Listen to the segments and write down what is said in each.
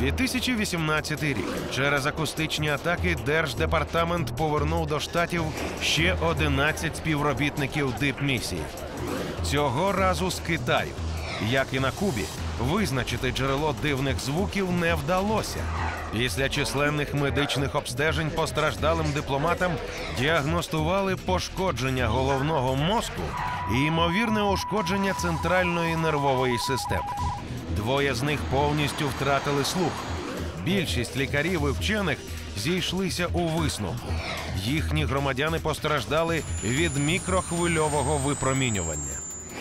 2018 рік через акустичні атаки Держдепартамент повернув до штатів ще 11 співробітників дипмісії. Цього разу з Китаю. Як і на Кубі, визначити джерело дивних звуків не вдалося. Після численних медичних обстежень постраждалим дипломатам діагностували пошкодження головного мозку і ймовірне ушкодження центральної нервової системи. Двоє з них повністю втратили слух. Більшість лікарів і вчених зійшлися у висновку. Їхні громадяни постраждали від мікрохвильового випромінювання.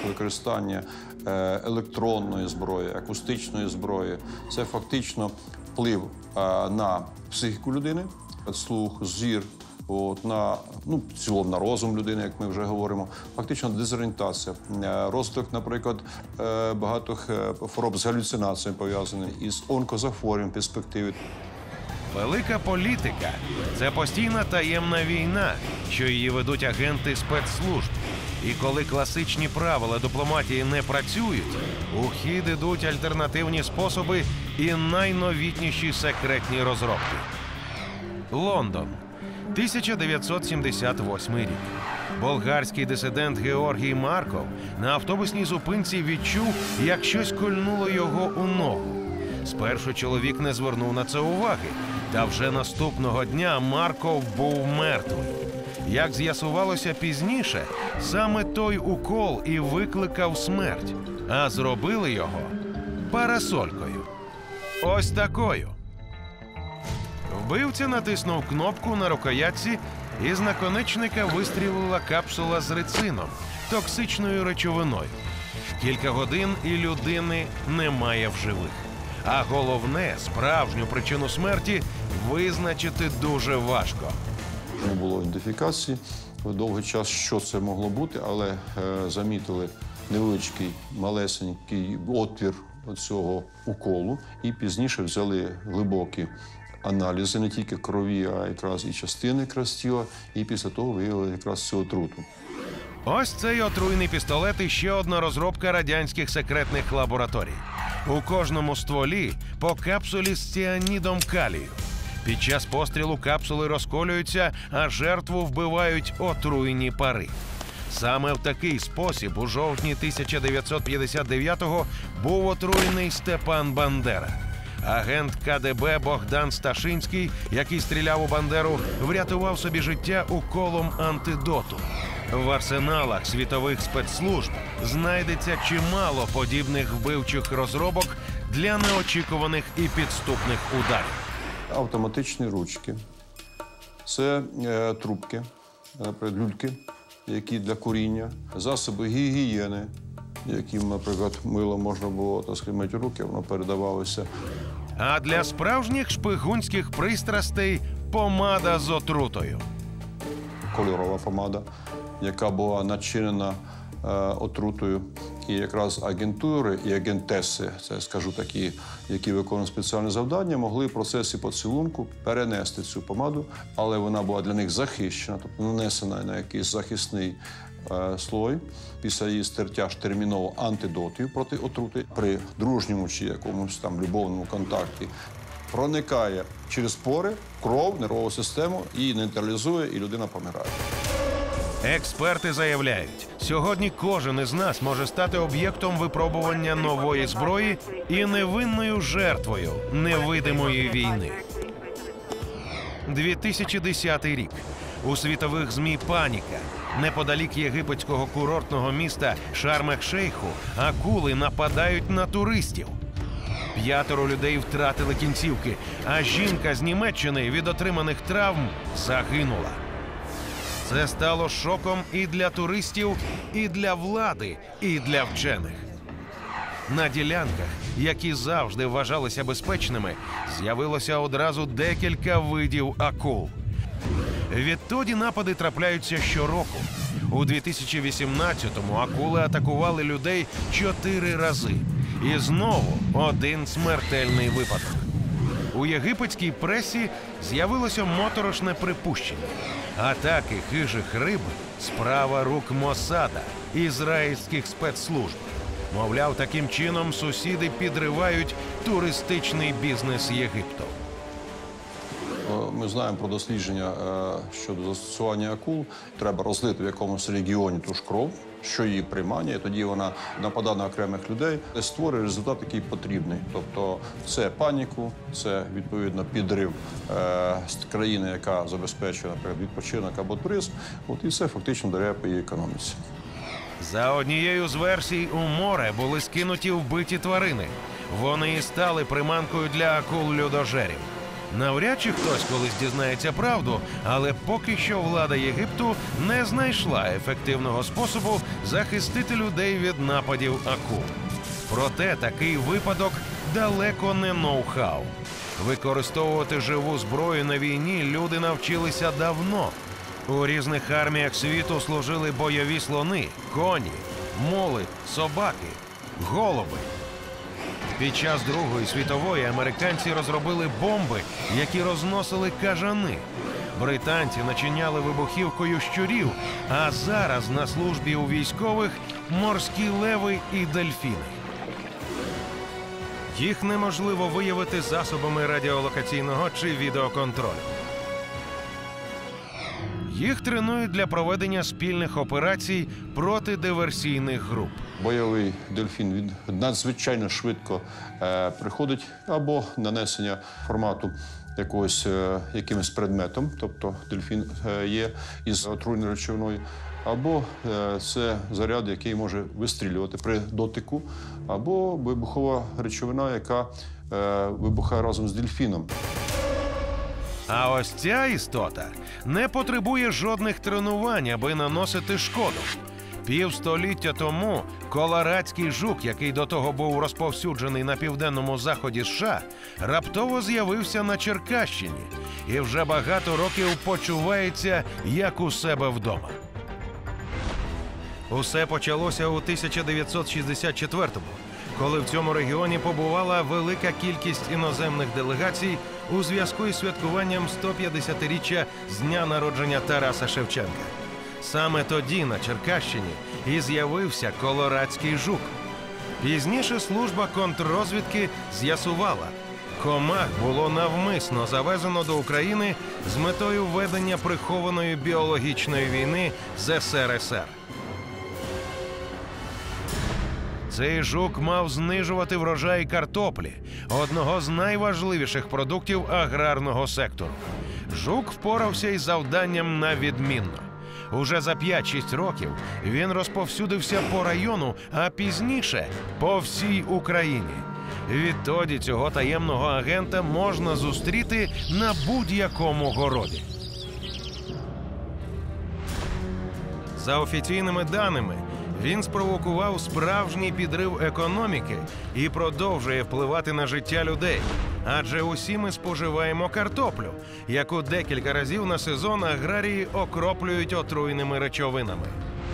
використання е, електронної зброї, акустичної зброї це фактично вплив е, на психіку людини, слух, зір. От, на ну, в цілому на розум людини, як ми вже говоримо, фактично дезорієнтація, Е, розвиток, наприклад, е, багатьох е, хвороб з галюцинаціями пов'язаних із онкозахворюванням в перспективі. Велика політика це постійна таємна війна, що її ведуть агенти спецслужб. І коли класичні правила дипломатії не працюють, у хід ідуть альтернативні способи і найновітніші секретні розробки. Лондон, 1978 рік. Болгарський дисидент Георгій Марков на автобусній зупинці відчув, як щось кольнуло його у ногу. Спершу чоловік не звернув на це уваги, та вже наступного дня Марков був мертвий. Як з'ясувалося пізніше, саме той укол і викликав смерть, а зробили його парасолькою. Ось такою. Вбивця натиснув кнопку на рукоятці, і з наконечника вистрілила капсула з рицином, токсичною речовиною. Кілька годин і людини немає в живих. А головне, справжню причину смерті визначити дуже важко. Не було ідентифікації довгий час, що це могло бути, але е, замітили невеличкий малесенький отвір цього уколу, і пізніше взяли глибокі аналізи не тільки крові, а якраз і частини якраз тіла, і після того виявили якраз цю отруту. Ось цей отруйний пістолет і ще одна розробка радянських секретних лабораторій. У кожному стволі по капсулі з ціанідом калію. Під час пострілу капсули розколюються, а жертву вбивають отруйні пари. Саме в такий спосіб у жовтні 1959-го був отруєний Степан Бандера. Агент КДБ Богдан Сташинський, який стріляв у Бандеру, врятував собі життя уколом антидоту. В арсеналах світових спецслужб знайдеться чимало подібних вбивчих розробок для неочікуваних і підступних ударів. Автоматичні ручки. Це е, трубки, наприклад, люльки, які для куріння, засоби гігієни, яким, наприклад, мило можна було так мити руки, воно передавалося. А для справжніх шпигунських пристрастей помада з отрутою. кольорова помада, яка була начинена е, отрутою. І якраз агентури і агентеси, це скажу такі, які виконують спеціальне завдання, могли в процесі поцілунку перенести цю помаду, але вона була для них захищена, тобто нанесена на якийсь захисний слой. Після її стертя терміново антидотів проти отрути при дружньому чи якомусь там любовному контакті проникає через пори, кров, нервову систему і нейтралізує, і людина помирає. Експерти заявляють, сьогодні кожен із нас може стати об'єктом випробування нової зброї і невинною жертвою невидимої війни. 2010 рік. У світових змі паніка. Неподалік єгипетського курортного міста Шармех-Шейху акули нападають на туристів. П'ятеро людей втратили кінцівки, а жінка з Німеччини від отриманих травм загинула. Це стало шоком і для туристів, і для влади, і для вчених. На ділянках, які завжди вважалися безпечними, з'явилося одразу декілька видів акул. Відтоді напади трапляються щороку. У 2018-му акули атакували людей чотири рази. І знову один смертельний випадок. У єгипетській пресі з'явилося моторошне припущення. Атаки хижих риб справа рук Мосада, ізраїльських спецслужб. Мовляв, таким чином сусіди підривають туристичний бізнес Єгипту. Ми знаємо про дослідження е, щодо застосування акул. Треба розлити в якомусь регіоні ту ж кров, що її приймання, і тоді вона нападає на окремих людей, створює результат, який потрібний. Тобто це паніку, це відповідно підрив е, країни, яка забезпечує, наприклад, відпочинок або туризм. От і це фактично дарує по її економіці. За однією з версій, у море були скинуті вбиті тварини. Вони і стали приманкою для акул людожерів. Навряд чи хтось колись дізнається правду, але поки що влада Єгипту не знайшла ефективного способу захистити людей від нападів акул. Проте такий випадок далеко не ноу-хау. Використовувати живу зброю на війні люди навчилися давно. У різних арміях світу служили бойові слони, коні, мули, собаки, голуби. Під час Другої світової американці розробили бомби, які розносили кажани. Британці начиняли вибухівкою щурів, а зараз на службі у військових морські леви і дельфіни. Їх неможливо виявити засобами радіолокаційного чи відеоконтролю. Їх тренують для проведення спільних операцій проти диверсійних груп. Бойовий дельфін він надзвичайно швидко е, приходить або нанесення формату якогось е, якимось предметом, тобто дельфін е, є із отруйною речовиною, або е, це заряд, який може вистрілювати при дотику, або вибухова речовина, яка е, вибухає разом з дельфіном. А ось ця істота не потребує жодних тренувань, аби наносити шкоду. Півстоліття тому колорадський жук, який до того був розповсюджений на південному заході США, раптово з'явився на Черкащині і вже багато років почувається як у себе вдома. Усе почалося у 1964-му, коли в цьому регіоні побувала велика кількість іноземних делегацій у зв'язку із святкуванням 150-річчя з дня народження Тараса Шевченка. Саме тоді на Черкащині і з'явився колорадський жук. Пізніше служба контррозвідки з'ясувала, комах було навмисно завезено до України з метою ведення прихованої біологічної війни з СРСР. Цей жук мав знижувати врожай картоплі, одного з найважливіших продуктів аграрного сектору. Жук впорався із завданням на відмінно. Уже за 5-6 років він розповсюдився по району, а пізніше по всій Україні. Відтоді цього таємного агента можна зустріти на будь-якому городі. За офіційними даними, він спровокував справжній підрив економіки і продовжує впливати на життя людей. Адже усі ми споживаємо картоплю, яку декілька разів на сезон аграрії окроплюють отруйними речовинами.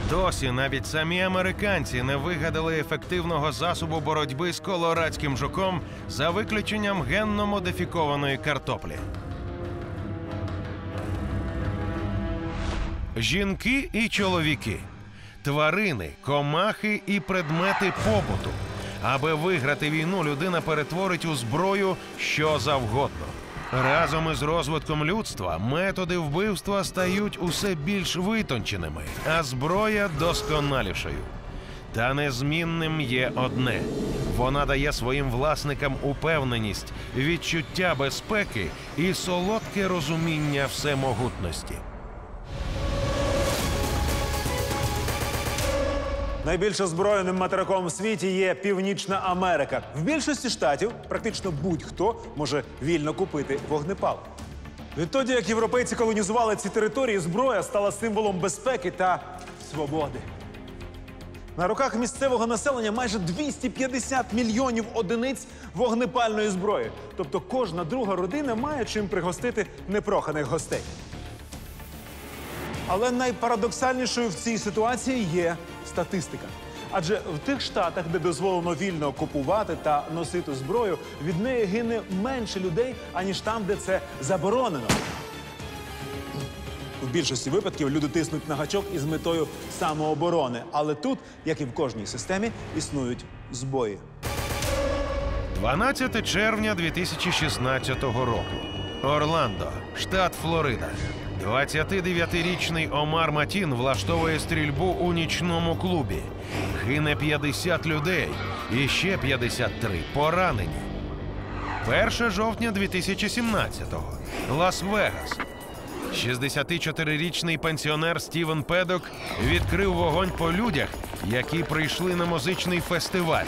Досі навіть самі американці не вигадали ефективного засобу боротьби з колорадським жуком за виключенням генно модифікованої картоплі. Жінки і чоловіки, тварини, комахи і предмети побуту. Аби виграти війну, людина перетворить у зброю що завгодно. Разом із розвитком людства методи вбивства стають усе більш витонченими, а зброя досконалішою. Та незмінним є одне: вона дає своїм власникам упевненість, відчуття безпеки і солодке розуміння всемогутності. Найбільш озброєним материком у світі є Північна Америка. В більшості штатів практично будь-хто може вільно купити вогнепал. Відтоді, як європейці колонізували ці території, зброя стала символом безпеки та свободи. На руках місцевого населення майже 250 мільйонів одиниць вогнепальної зброї. Тобто кожна друга родина має чим пригостити непроханих гостей. Але найпарадоксальнішою в цій ситуації є статистика. Адже в тих штатах, де дозволено вільно купувати та носити зброю, від неї гине менше людей, аніж там, де це заборонено. В більшості випадків люди тиснуть на гачок із метою самооборони. Але тут, як і в кожній системі, існують збої. 12 червня 2016 року. Орландо, штат Флорида. 29-річний Омар Матін влаштовує стрільбу у нічному клубі. Гине 50 людей і ще 53 поранені. 1 жовтня 2017-го. Лас-Вегас. 64-річний пенсіонер Стівен Педок відкрив вогонь по людях, які прийшли на музичний фестиваль.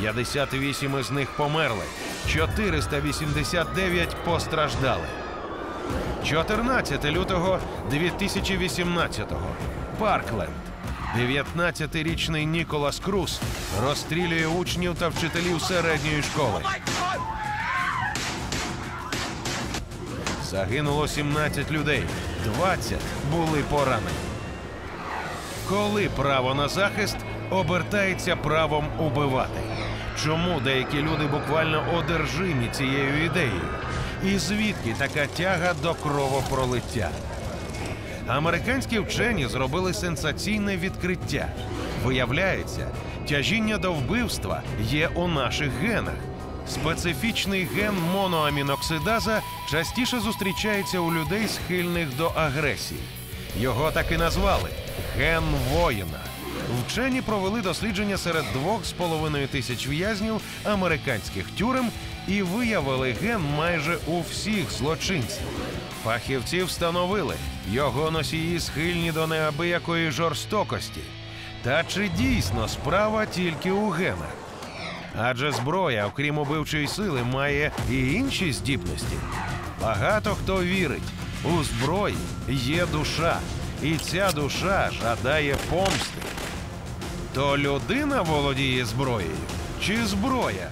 58 із них померли, 489 постраждали. 14 лютого 2018-го. Паркленд. 19-річний Ніколас Круз розстрілює учнів та вчителів середньої школи. Загинуло 17 людей, 20 були поранені. Коли право на захист обертається правом убивати? Чому деякі люди буквально одержимі цією ідеєю? І звідки така тяга до кровопролиття? Американські вчені зробили сенсаційне відкриття. Виявляється, тяжіння до вбивства є у наших генах. Специфічний ген моноаміноксидаза частіше зустрічається у людей, схильних до агресії. Його так і назвали ген воїна. Вчені провели дослідження серед двох з половиною тисяч в'язнів американських тюрем і виявили ген майже у всіх злочинців. Фахівці встановили, його носії схильні до неабиякої жорстокості. Та чи дійсно справа тільки у генах? Адже зброя, окрім убивчої сили, має і інші здібності. Багато хто вірить, у зброї є душа, і ця душа жадає помсти. То людина володіє зброєю чи зброя?